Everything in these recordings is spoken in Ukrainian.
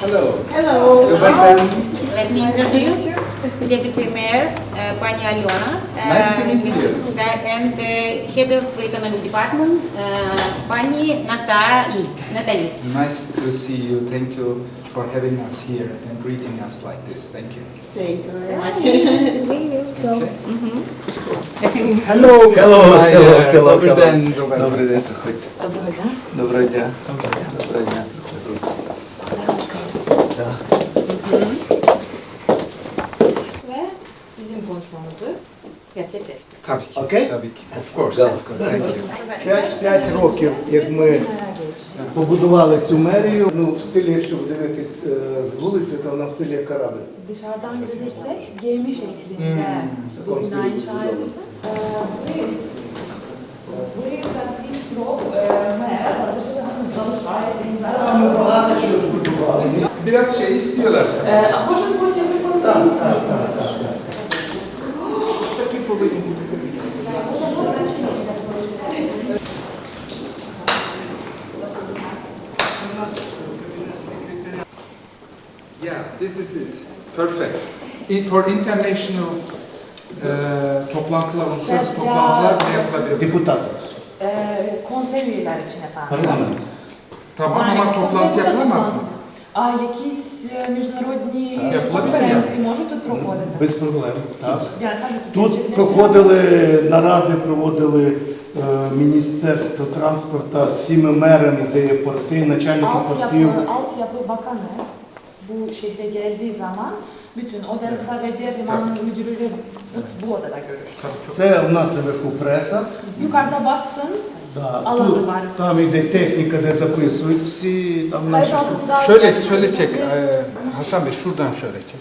Hello. Hello. Hello. Let me introduce Deputy Mayor uh, Pani Aliona. Uh, Nice to meet this you. is the- And uh, Head of Economic Department, uh, Pani Natali. Natali. Nice to see you. Thank you for having us here and greeting us like this. Thank you. Thank you very much. Hello. Hello, Mr. hello, Mayer. hello, Добрий hello. день, Роберто. Добрий день, приходьте. Доброго дня. Доброго Tabii ki. Окей? Tabii ki. Of course. Of course. Thank you. П'ять, п'ять років, як ми побудували цю мерію, ну, в стилі, якщо подивитись е, з вулиці, то вона в стилі як корабль. Dışarıdan görürsek gemi şeklinde bu Такому bina стилі inşa edildi. Ee, Ви, ви за свій срок е, мера залишили залишаєте ми зараз. багато чого збудували. Biraz şey istiyorlar tabii. Е, А кожен хоче виконати Так, свій так, так, так, так. Такі повинні бути кабінети. Yeah, this is it. Perfect. In- For international eee, toplantılar, uluslararası Ya- toplantılar ne yapılabilir? Депутати. Е, Konsey üyeleri için efendim. Парламент. Tamam Yani ama toplantı konsey yapılamaz mı? toplantı. А якісь е, міжнародні конференції можуть тут проходити? Без проблем. Так. Я кажу, Тут проходили наради, проводили е, Міністерство транспорту з всіми мерами, де є порти, начальники портів. Altyapı, Altyapı Bakanı bu şehre geldiği zaman bütün Odessa ve diğer limanın müdürüyle bu, bu odada görüştü. Tabii çok. Це у нас наверху преса. Yukarıda basın, Да. Alanı Тут, var. там іде техніка, де записують всі там наші. kayıt штуки. altında... Şöyle şöyle çek eee, Hasan Bey şuradan şöyle çek.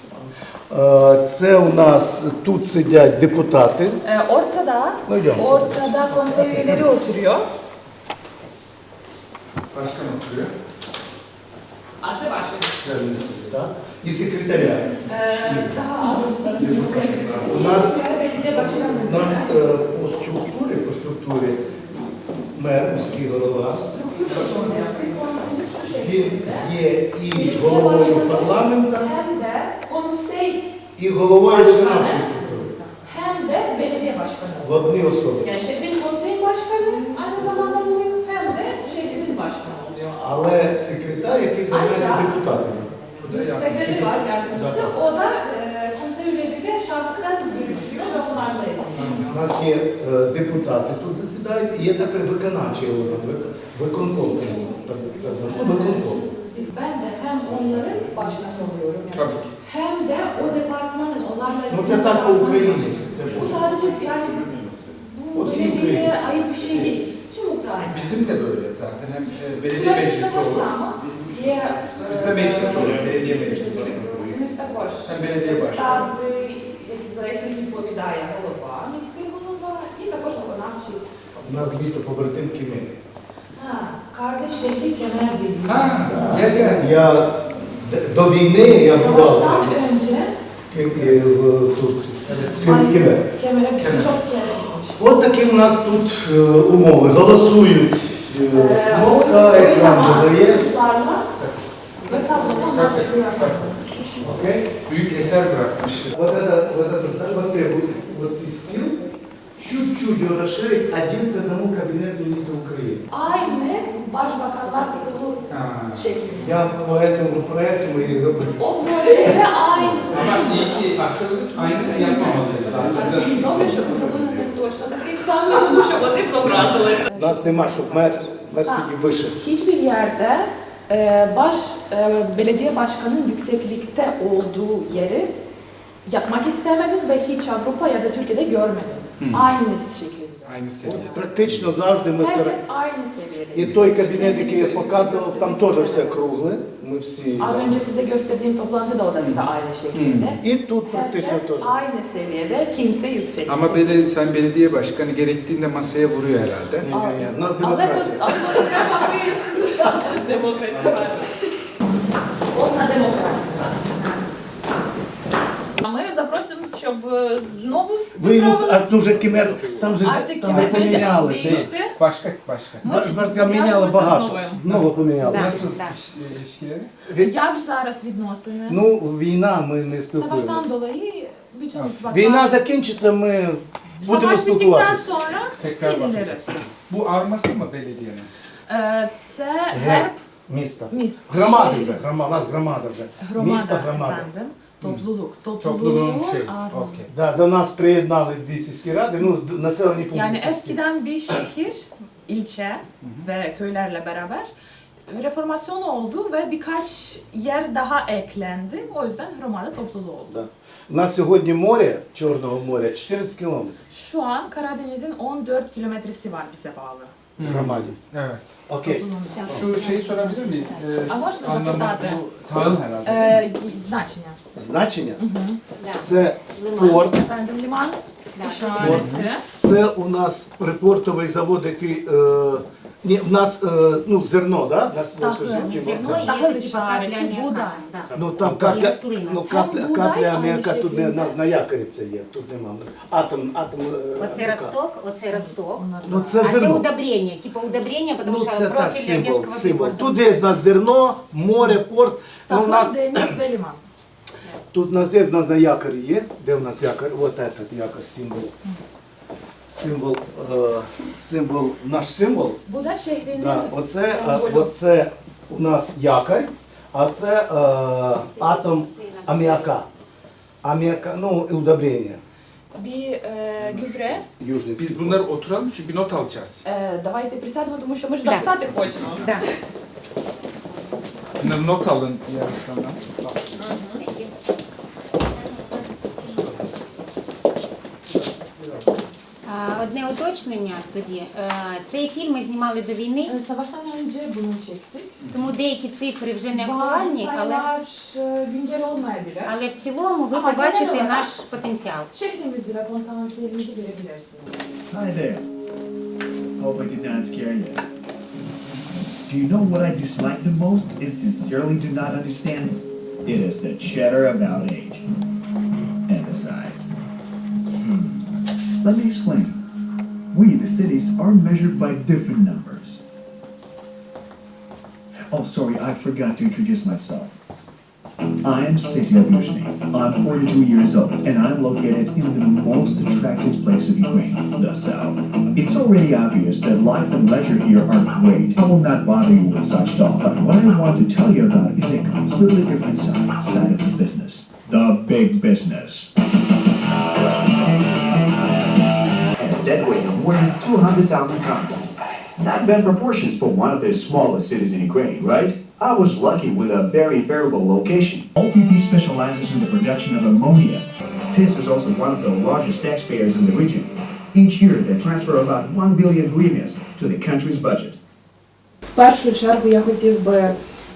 Е, Це у нас тут сидять депутати. Ee, ortada, Ne hocam? ortada konsey üyeleri oturuyor. Başkan oturuyor. Artı başkanı. так? І секретаря. Az У нас, у нас е, по структурі, по структурі мер, міський голова, він є і головою парламенту, і головою виконавчої структури. В одній особі. Yani şehrin konsey başkanı aynı zamanda oluyor hem de şehrin başkanı oluyor. Але секретар, який займається депутатами. Bu da yani. Sekreteri var yardımcısı. O da e, konsey üyeleriyle şahsen görüşüyor ve onlarla yapıyor. У нас є е, депутати тут засідають, і є такий виконавчий орган, вик- виконком. так, так, ну, виконком. Ben de hem onların başkanı oluyorum. Yani. Tabii ki. Hem de o departmanın onlarla Ну це так по Україні. Це Bu по- sadece yani bu O sizin belediyeye Ukrayna. ait bir şey değil. Tüm Ukrayna. Bizim de böyle zaten hem e, belediye meclisi olur. Є Bizde meclis olur, belediye meclisi. У них також Hem belediye başkanı. ради, які- за яких відповідає голова, міський голова і також виконавчий. У нас місто побратим Кімель. Ha, kardeş şehri Kemer'de Ha, gel gel. Я д- до війни я бував Savaştan там, önce Ким- е, в Турції. Ким- Кімель. Kemer'e Kemer. birçok kez gitmiş. От такі у нас тут е, умови. Голосують. е, Ee, Кнопка, oyun екран ama додає. tuşlarla ve tablodan onlar çıkıyor. Окей? Büyük eser bırakmış. Вот это, вот это, оце, вот, вот цей стіл чуть-чуть його розширить один к одному кабінет міністра України. Aynı Başbakanlar Kurulu Ha. şeklinde. Я по этому проекту ми і робили. O projede aynısı. Ama iyi ki akıllı aynısını yapmamalıyız zaten. Добре, що ви зробили не точно такий самий, тому що вони б зобразилися. У нас нема, щоб мер, мер сидів вище. Hiçbir yerde e, baş e, belediye başkanının yükseklikte olduğu yeri yapmak istemedim ve hiç Avrupa ya da Türkiye'de görmedim. Aynı şekilde. Aynı seviye. Практично завжди ми стараємося. Herkes aynı seviyede. І той кабінет, який я показував, там теж все кругле. Ми всі. Az там. önce size gösterdiğim toplantı da odası da aynı şekilde. І тут практично Herkes теж. aynı seviyede, kimse yüksek. Ama bele, sen belediye başkanı gerektiğinde masaya vuruyor herhalde. Ні, ні, ні. У нас Але демократія. тут але тут треба визнати демократію. Одна Е, знову Ви йому, відправили? а ну вже кемер, там же там ким поміняли. Başka başka. Баш- Башка міняли багато. Много поміняли. Да. Nasıl да. Як зараз відносини? Ну, війна, ми не спілкуємося. dolayı bütün ittifaklar... Війна закінчиться, ми будемо спілкуватися. Tekrar yenileriz. Bu arması mı belediyenin? Е, Це Герб герб міста. міст. Громади вже, громада, у нас громада вже. Громада, Місто громада. efendim. Topluluk. Topluluğun Topluluğun şey. Arman. Okey. Да, до нас приєднали дві сільські ради, ну, д- населені пункти. Yani сільські. eskiden bir şehir, ilçe ve köylerle beraber reformasyon oldu ve birkaç yer daha eklendi. O yüzden Hromada topluluğu oldu. Да. У нас сьогодні море, Чорного моря, 14 кілометрів Şu an Karadeniz'in 14 kilometresi var bize bağlı. В. Evet. Okey. Şu şeyi sorabilir miyim? Ee, A można anlamı zapytати? bu herhalde. Е, значення. Значення це порт. Liman Да. Це у нас припортовий завод, який е, ні, в нас е, ну, зерно, да? У нас Так, е. Зерно і типа капля. Ну там капля, рослина. ну, Там капля, Будай, капля а ще тут не, на, на якорівці є, тут нема. Атом, атом. е, Оце росток, оце росток. Ну це А це зерно. удобрення, типа удобрення, тому Ну що це так, профіль символ, Одеського символ. Тут є в нас зерно, море, порт. Ну, у Tahıl, нас, тут у нас є, в нас на якорі є. Де у нас якорь? Вот этот якорь, символ. Символ, е, символ, наш символ. Buda şehrinin Да, оце, sembolü. оце у нас якорь, а це е, атом аміака. Аміака, ну, і удобрення. Bir e, gübre. Южний Biz символ. bunları oturalım çünkü not alacağız. Е, давайте присядемо, тому що ми ж записати хочемо. Bunları not alın yarısından. А, Одне уточнення тоді. Е, Цей фільм ми знімали до війни, Е, Savaştan önce bunu çektik. тому деякі цифри вже не Bazı актуальні, але, sayılar e, güncel olmayabilir. але в цілому ви Ага, побачите наш потенціал. Şehrimizi ve potansiyelimizi görebilirsiniz. Hi there. Hope I did not scare you. Do you know what I dislike the most and sincerely do not understand? It is the chatter about age and the size. Hmm. Let me explain. We, the cities, are measured by different numbers. Oh, sorry, I forgot to introduce myself. I am City of Yuzhny. I'm 42 years old, and I'm located in the most attractive place of Ukraine, the South. It's already obvious that life and leisure here are great. I will not bother you with such talk, but what I want to tell you about is a completely different side, side of the business. The big business. dead weight of more than 200,000 pounds. Not bad proportions for one of the smallest cities in Ukraine, right? I was lucky with a very favorable location. OPP specializes in the production of ammonia. TIS is also one of the largest taxpayers in the region. Each year, they transfer about 1 billion hryvnias to the country's budget. В першу чергу я хотів би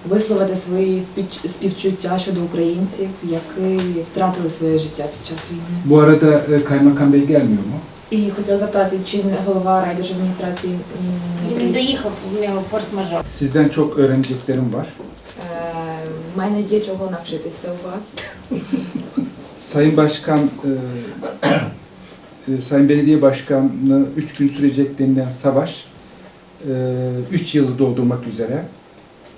висловити свої впіч- співчуття щодо українців, які втратили своє життя під час війни. Bu arada e, kaymakam bey gelmiyor mu? І хотіла запитати, чи голова райдержадміністрації м, не Він приїхав? доїхав в нього форс-мажор. Sizden çok öğreneceklerim var. Е, В мене є чого навчитися у вас. Sayın Başkan, e, e, Sayın Belediye Başkanı 3 gün sürecek denilen savaş 3 yılı doldurmak üzere.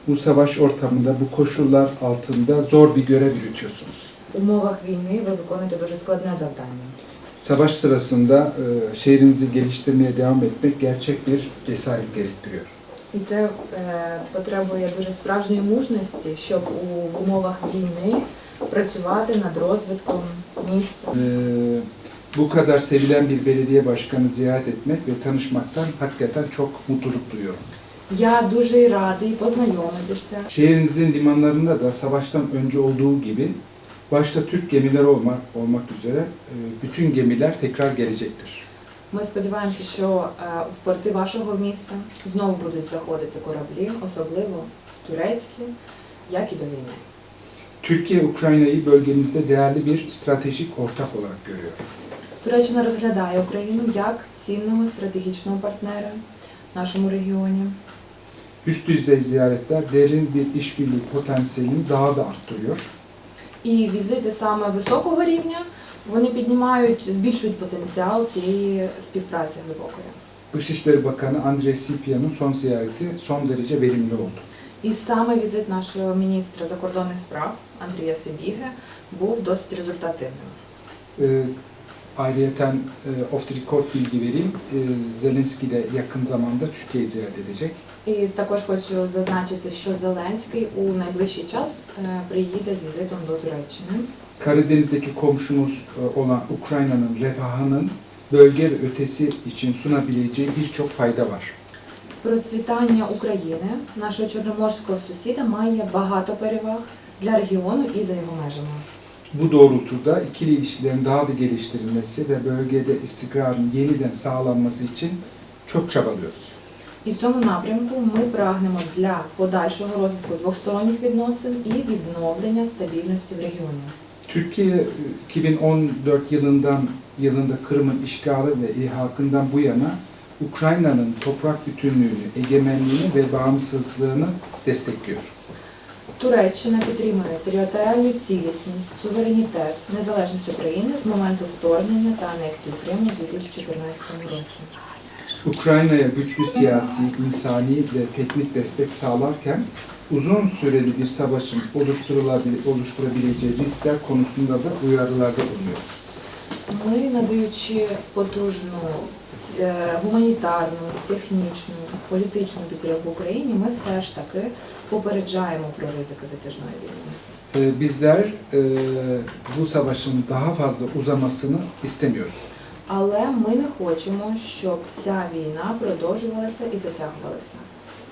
Bu savaş ortamında, bu koşullar altında zor bir görev yürütüyorsunuz. В умовах війни ви виконуєте дуже складне завдання. Savaş sırasında e, şehrinizi geliştirmeye devam etmek gerçek bir cesaret gerektiriyor. І це е, потребує дуже справжньої мужності, щоб у в умовах війни працювати над розвитком міста. E, bu kadar sevilen bir belediye başkanı ziyaret etmek ve tanışmaktan hakikaten çok mutluluk duyuyorum. Я дуже радий познайомитися. Şehrinizin limanlarında da savaştan önce olduğu gibi başta Türk gemileri olmak, olmak üzere e, bütün gemiler tekrar gelecektir. Ми сподіваємося, що е, в порти вашого міста знову будуть заходити кораблі, особливо турецькі, як і до війни. Türkiye Ukrayna'yı bölgenizde değerli bir stratejik ortak olarak görüyor. Туреччина розглядає Україну як цінного стратегічного партнера в нашому регіоні. Üst düzey ziyaretler derin bir işbirliği potansiyelini daha da arttırıyor. І візити саме високого рівня Вони піднімають, збільшують потенціал цієї співпраці глибокої. Dışişleri Bakanı Andrei Sipia'nın son ziyareti son derece verimli oldu. І саме візит нашого міністра закордонних справ Андрія Сибіге був досить результативним. Ee, ayrıyeten e, off the record bilgi vereyim. Ee, Zelenski de yakın zamanda Türkiye'yi ziyaret edecek. І також хочу зазначити, що Зеленський у найближчий час е, приїде з візитом до Туреччини. Karadeniz'deki komşumuz e, olan Ukrayna'nın refahının bölge ve ötesi için sunabileceği birçok fayda var. Процвітання України, нашого чорноморського сусіда, має багато переваг для регіону і за його межами. Bu doğrultuda ikili ilişkilerin daha da geliştirilmesi ve bölgede istikrarın yeniden sağlanması için çok çabalıyoruz. І в цьому напрямку ми прагнемо для подальшого розвитку двосторонніх відносин і відновлення стабільності в регіоні. Türkiye e, 2014 yılından yılında Kırım'ın işgali ve ilhakından bu yana Ukrayna'nın toprak bütünlüğünü, egemenliğini ve bağımsızlığını destekliyor. Туреччина підтримує територіальну цілісність, суверенітет, незалежність України з моменту вторгнення та анексії Криму у 2014 році. Ukrayna'ya güçlü siyasi, insani ve teknik destek sağlarken uzun süreli bir savaşın oluşturulabil- oluşturabileceği riskler konusunda da uyarılarda bulunuyoruz. Ми, надаючи потужну е, гуманітарну, технічну, політичну підтримку Україні, ми все ж таки попереджаємо про ризики затяжної війни. Ee, Bizler e, bu savaşın daha fazla uzamasını istemiyoruz. Але ми не хочемо, щоб ця війна продовжувалася і затягувалася.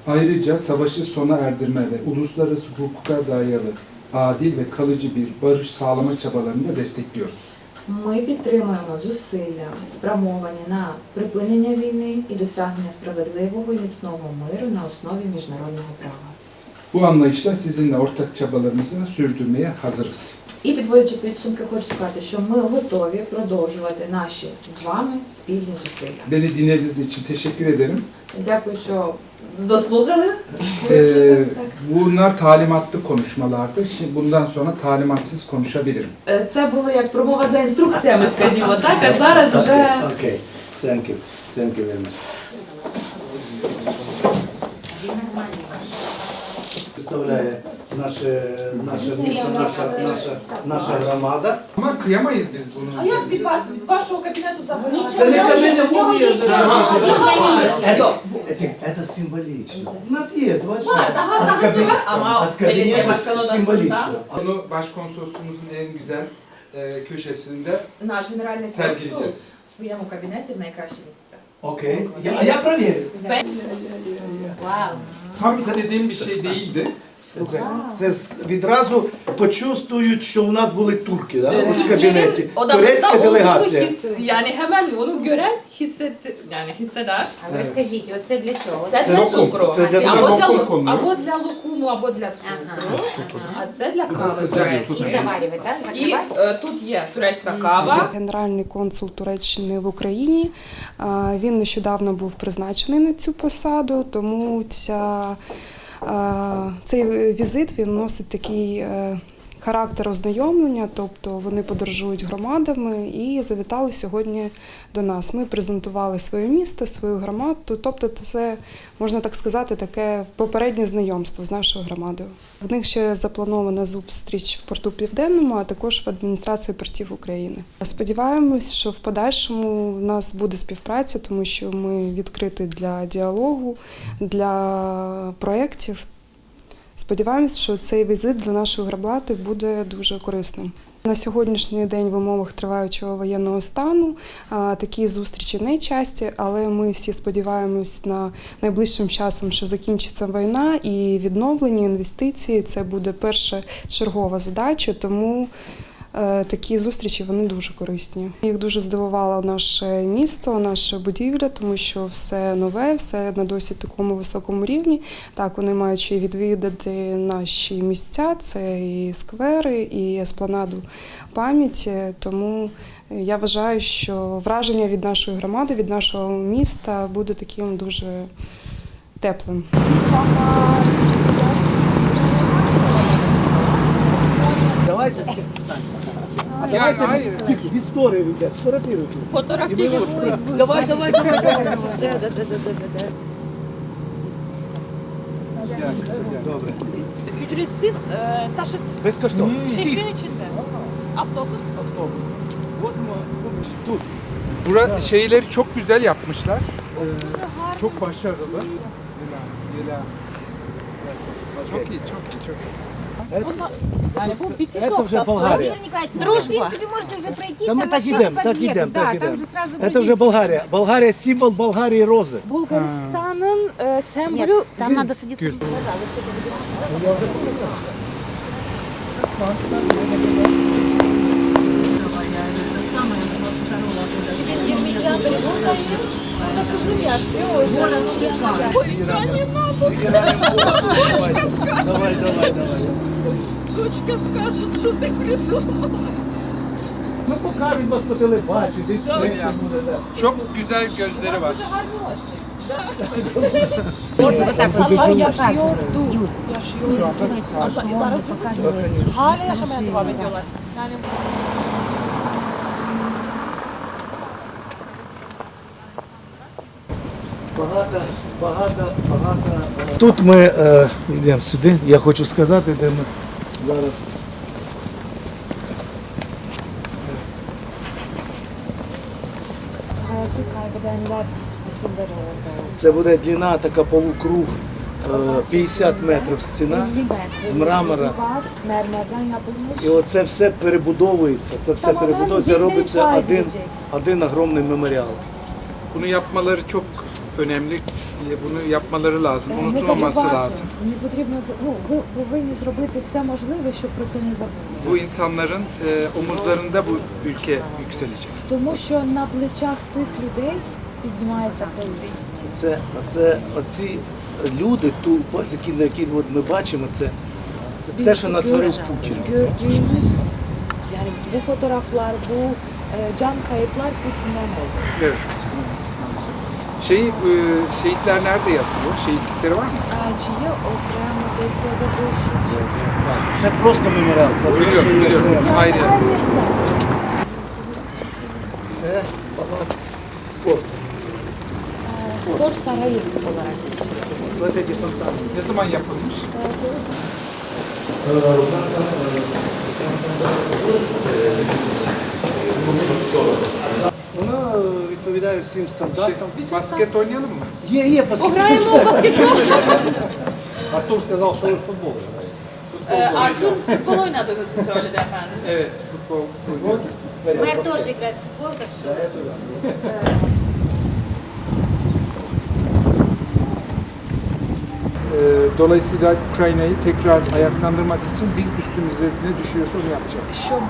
Ayrıca savaşı sona erdirme ve uluslararası hukuka dayalı adil ve kalıcı bir barış sağlama çabalarını da destekliyoruz. Ми підтримуємо зусилля, спрямовані на припинення війни і досягнення справедливого і міцного миру на основі міжнародного права. Bu anlayışla sizinle ortak çabalarımızı sürdürmeye hazırız. І підводячи підсумки, хочу сказати, що ми готові продовжувати наші з вами спільні зусилля. Beni dinlediğiniz için teşekkür ederim. Дякую, що дослухали. Ee, bunlar talimatlı konuşmalardı. Şimdi bundan sonra talimatsız konuşabilirim. Е, Це було як промова за інструкціями, скажімо так, а зараз вже Окей, thank you. Thank you very much. Представляє наше, наше місто, наша, наша, наша громада. Ama kıyamayız biz bunu. А як від вас, від вашого кабінету забирати? Це не кабінет Ага. Это, это, это символично. У нас є, бачите? Ладно, ага, А з кабі- Ama а з кабінету belediye başkanı odasında символично. Bunu başkonsolosluğumuzun en güzel e, köşesinde наш генеральний консул sergileyeceğiz. в своєму кабінеті в найкраще місце. Окей. Я, а я проверю. Вау. Tam istediğim bir şey değildi. Це з- відразу почувствують, що у нас були турки да? Е, в кабінеті. Турецька делегація. yani hemen onu gören hisset, yani hisseder. А ви розкажіть, оце для чого? Це Це для лукум. цукру. Це для або, цукру. для, лу- або для лукуму, або для цукру. А це для кави турецької. І заварювати, так? І Закривати? е, тут є турецька кава. Генеральний консул Туреччини в Україні. Він нещодавно був призначений на цю посаду, тому ця, цей візит він носить такий е, характер ознайомлення, тобто вони подорожують громадами і завітали сьогодні до нас. Ми презентували своє місто, свою громаду, тобто це, можна так сказати, таке попереднє знайомство з нашою громадою. В них ще запланована зустріч в порту Південному, а також в адміністрації портів України. Сподіваємось, що в подальшому в нас буде співпраця, тому що ми відкриті для діалогу, для проєктів. Сподіваємось, що цей візит для нашої громади буде дуже корисним. На сьогоднішній день в умовах триваючого воєнного стану такі зустрічі не часті, але ми всі сподіваємось на найближчим часом, що закінчиться війна і відновлення інвестиції це буде перша чергова задача. Тому такі зустрічі вони дуже корисні. Їх дуже здивувало наше місто, наша будівля, тому що все нове, все на досить такому високому рівні. Так, вони мають відвідати наші місця, це і сквери, і еспланаду пам'яті. Тому я вважаю, що враження від нашої громади, від нашого міста буде таким дуже теплим. Давайте. Ya hayır. В історію йде, сфотографіруйте. Фотографують. Давай, давай, давай, давай. Добре. Ücretsiz e, taşıt Безкоштовно. şehrin içinde. Avtobus. Возимо тут. Bura şeyleri çok güzel yapmışlar. Ee, çok başarılı. Yela, yela. Çok iyi, çok iyi, çok iyi. Yani bu bitiş Це вже noktası. Болгарія. Владимир Николаевич, ну вы, в принципе, можете уже пройти. Та ми так ідемо, ідемо, так ідемо, да, так там ідемо. же сразу Це вже грузинський. Болгарія. Болгарія символ Болгарії рози. Bulgaristan'ın e, sembolü Там надо садиться. Гүл. Burada kızım yaşıyor o yüzden. Давай, давай, давай. Дочка скаже, що ти придумав. Ну покажуть вас по телебаченню, десь преса буде. да. Çok güzel gözleri var. Allah yaşıyordu. Yaşıyor. Зараз hala yaşamaya devam ediyorlar. Yani Багато, багато, багато. Тут ми е, йдемо сюди. Я хочу сказати, де ми зараз. Це буде длина така полукруг, е, 50 метрів стіна з мрамора. І оце все перебудовується. Це все перебудовується, робиться один, один огромний меморіал. Bunu yapmaları çok önemli. Bunu yapmaları lazım. Е, не Unutulmaması забувати. lazım. Потрібно за- ну, ви повинні зробити все можливе, щоб про це не забули. Bu insanların e, omuzlarında bu ülke yükselecek. Тому що на плечах цих людей піднімається країна. Це, це оці люди, ту, які, які от ми бачимо, це, це те, що натворив Путін. Gördüğünüz yani bu fotoğraflar, bu e, can kayıplar Putin'den oldu. Evet. Maalesef. Şey, e, şehitler nerede yatıyor? Şehitlikleri var mı? А чи є окремо десь кладовище? Це просто меморіал. Biliyorum, biliyorum. Ayrı. Це палац спорту. Spor sarayı olarak. Ось ці фонтани. Ne zaman yapılmış? Вона е, відповідає всім стандартам. mı? Є, є баскетбол. Пограємо в баскетбол. Артур сказав, що ви футбол. Artur futbol oynadığınızı söyledi efendim. Evet, futbol. Мэр тоже играет в футбол, так что... Dolayısıyla Ukrayna'yı tekrar ayaklandırmak için biz üstümüze ne düşüyorsa onu yapacağız. Щоб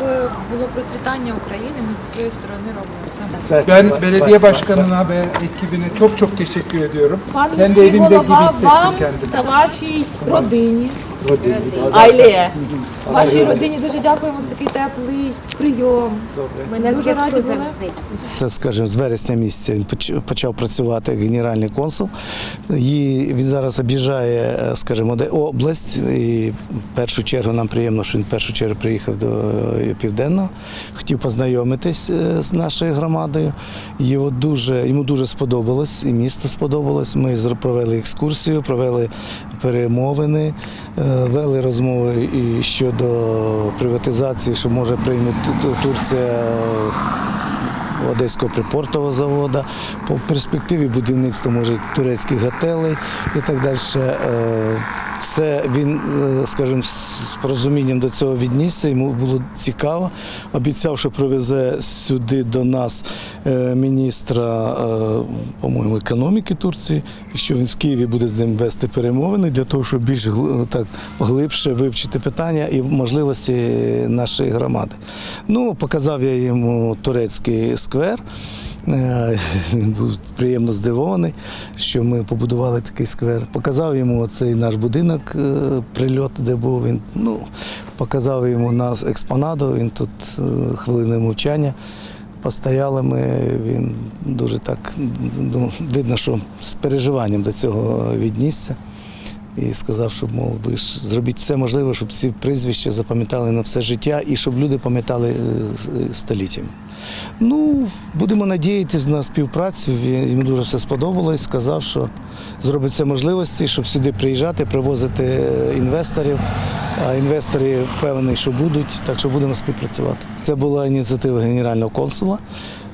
було процвітання України, ми зі своєї сторони робимо все можливе. Це- Ben belediye başkanına ve ekibine çok çok teşekkür ediyorum. Пан Kendi міський evimde gibi голова, hissettim вам kendimi. та вашій родині, Айле, вашій родині дуже дякуємо за такий теплий прийом. Ми не дуже раді завжди. Це, скажімо, з вересня місяця він почав працювати як генеральний консул. І він зараз об'їжджає, е, скажімо, де область. І в першу чергу нам приємно, що він в першу чергу приїхав до е, Південного. Хотів познайомитись е, з нашою громадою. Його дуже, йому дуже сподобалось, і місто сподобалось. Ми провели екскурсію, провели перемовини, е, вели розмови і щодо приватизації, що може Ту- Турція. Одеського припортового заводу, по перспективі будівництва може турецьких готелей і так далі. Е, Все він, е, скажімо, з порозумінням до цього віднісся, йому було цікаво. Обіцяв, що привезе сюди до нас е, міністра, е, по-моєму, економіки Турції, що він з Києві буде з ним вести перемовини для того, щоб більш так глибше вивчити питання і можливості нашої громади. Ну, показав я йому турецький сквер. Е, Він був приємно здивований, що ми побудували такий сквер. Показав йому цей наш будинок, е, прильот, де був він. Ну, показав йому нас експонаду, він тут е, хвилини мовчання. Постояли ми, він дуже так ну, видно, що з переживанням до цього віднісся. І сказав, що мов ви ж зробіть все можливе, щоб ці прізвища запам'ятали на все життя і щоб люди пам'ятали е, століттями. Ну, будемо надіятися на співпрацю. Йому дуже все сподобалось. Сказав, що зробить все можливості, щоб сюди приїжджати, привозити е, інвесторів. А інвестори впевнені, що будуть, так що будемо співпрацювати. Це була ініціатива генерального консула.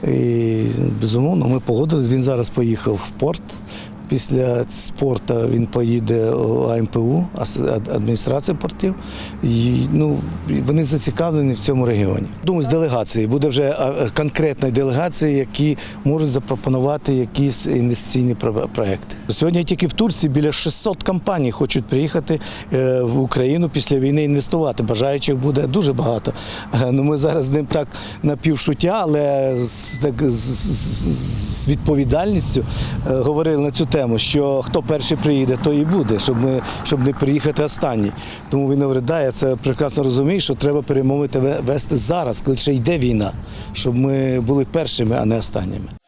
І безумовно, ми погодились. Він зараз поїхав в порт. Після спорту він поїде у АМПУ, адміністрація портів. І, ну, вони зацікавлені в цьому регіоні. Думаю, з делегації буде вже е, конкретної делегації, які можуть запропонувати якісь інвестиційні про- проекти. Сьогодні тільки в Турції біля 600 компаній хочуть приїхати е, в Україну після війни інвестувати. Бажаючих буде дуже багато. Е, Ну, ми зараз з ним так напівшуття, але так, з, з- з відповідальністю говорили на цю тему, що хто перший приїде, то і буде, щоб ми щоб не приїхати останній. Тому він говорить, да, я це прекрасно розумію, що треба перемовити вести зараз, коли ще йде війна, щоб ми були першими, а не останніми.